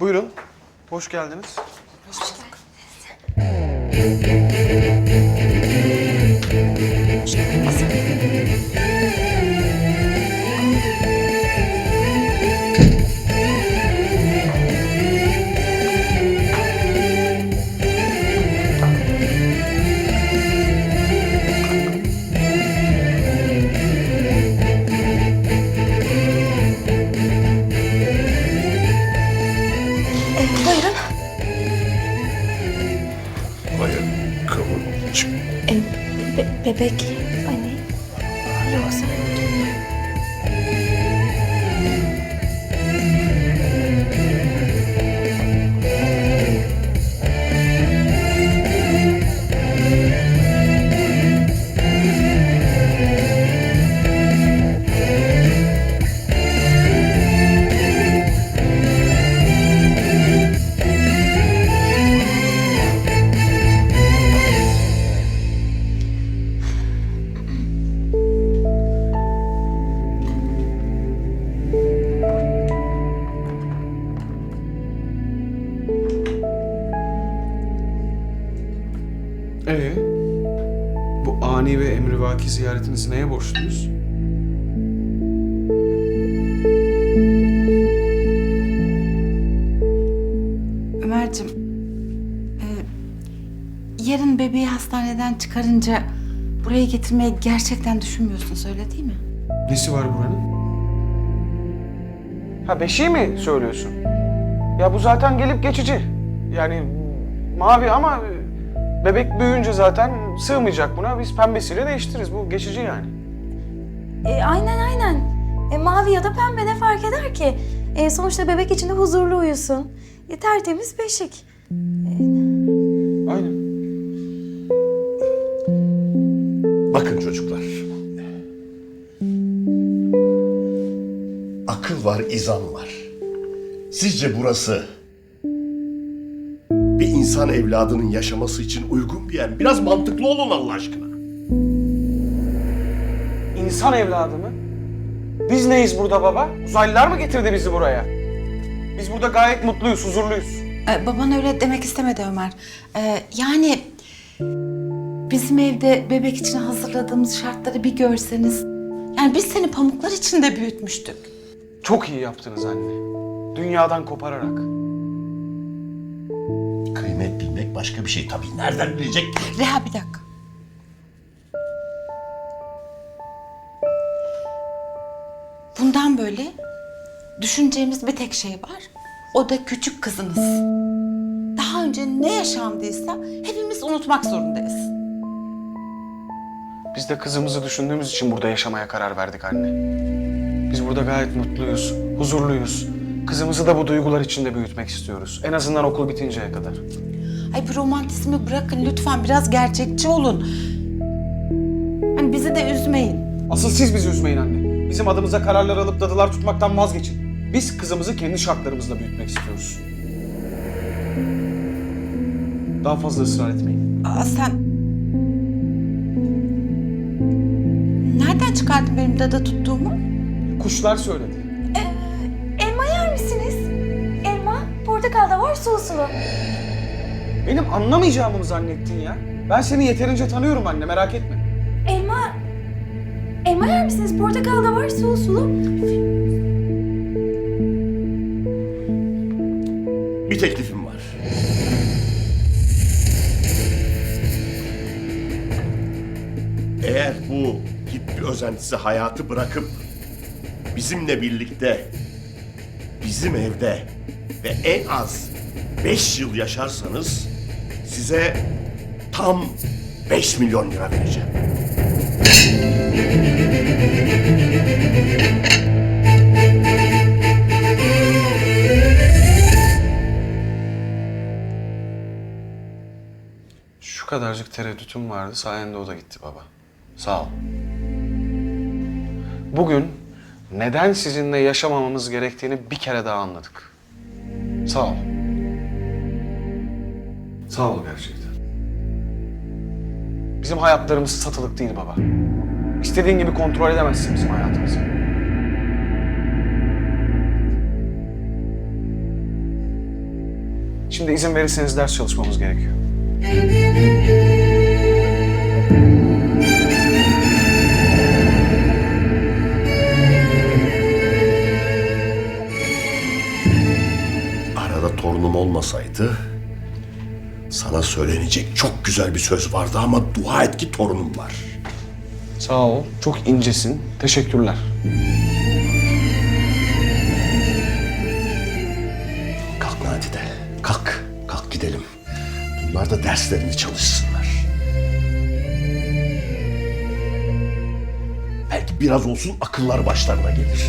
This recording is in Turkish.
Buyurun. Hoş geldiniz. Buyurun. E, be- bebek anne. Yoksa... Ee, bu ani ve emrivaki ziyaretinizi neye borçluyuz? Ömer'cim, e, yarın bebeği hastaneden çıkarınca buraya getirmeyi gerçekten düşünmüyorsun öyle değil mi? Nesi var buranın? Ha beşiği mi söylüyorsun? Ya bu zaten gelip geçici. Yani mavi ama bebek büyüyünce zaten sığmayacak buna. Biz pembesiyle değiştiririz. Bu geçici yani. E, aynen aynen. E, mavi ya da pembe ne fark eder ki? E, sonuçta bebek içinde huzurlu uyusun. E, tertemiz beşik. Aynen. Bakın çocuklar. Akıl var, izan var. Sizce burası bir insan evladının yaşaması için uygun bir yer? Biraz mantıklı olun Allah aşkına. İnsan evladı mı? Biz neyiz burada baba? Uzaylılar mı getirdi bizi buraya? Biz burada gayet mutluyuz, huzurluyuz. E, baban öyle demek istemedi Ömer. E, yani bizim evde bebek için hazırladığımız şartları bir görseniz... Yani biz seni pamuklar içinde büyütmüştük. Çok iyi yaptınız anne. Dünyadan kopararak. Başka bir şey tabii. Nereden bilecek? Reha bir dakika. Bundan böyle düşüneceğimiz bir tek şey var. O da küçük kızınız. Daha önce ne yaşandıysa hepimiz unutmak zorundayız. Biz de kızımızı düşündüğümüz için burada yaşamaya karar verdik anne. Biz burada gayet mutluyuz, huzurluyuz. Kızımızı da bu duygular içinde büyütmek istiyoruz. En azından okul bitinceye kadar. Ay bu romantizmi bırakın lütfen biraz gerçekçi olun. Hani bizi de üzmeyin. Asıl siz bizi üzmeyin anne. Bizim adımıza kararlar alıp dadılar tutmaktan vazgeçin. Biz kızımızı kendi şartlarımızla büyütmek istiyoruz. Daha fazla ısrar etmeyin. Aa sen... Nereden çıkardın benim dada tuttuğumu? Kuşlar söyledi. Portakal da var sulu sulu. Benim anlamayacağımı mı zannettin ya? Ben seni yeterince tanıyorum anne merak etme. Elma, elma yer misiniz? Portakal da var sulu sulu. Bir teklifim var. Eğer bu hippi özentisi hayatı bırakıp bizimle birlikte bizim evde ve en az beş yıl yaşarsanız size tam 5 milyon lira vereceğim. Şu kadarcık tereddütüm vardı sayende o da gitti baba. Sağ ol. Bugün neden sizinle yaşamamamız gerektiğini bir kere daha anladık. Sağ ol. Sağ ol gerçekten. Bizim hayatlarımız satılık değil baba. İstediğin gibi kontrol edemezsin bizim hayatımızı. de izin verirseniz ders çalışmamız gerekiyor. Olmasaydı sana söylenecek çok güzel bir söz vardı ama dua et ki torunum var. Sağ ol. Çok incesin. Teşekkürler. Kalk Nadide, kalk. Kalk gidelim. Bunlar da derslerini çalışsınlar. Belki biraz olsun akıllar başlarına gelir.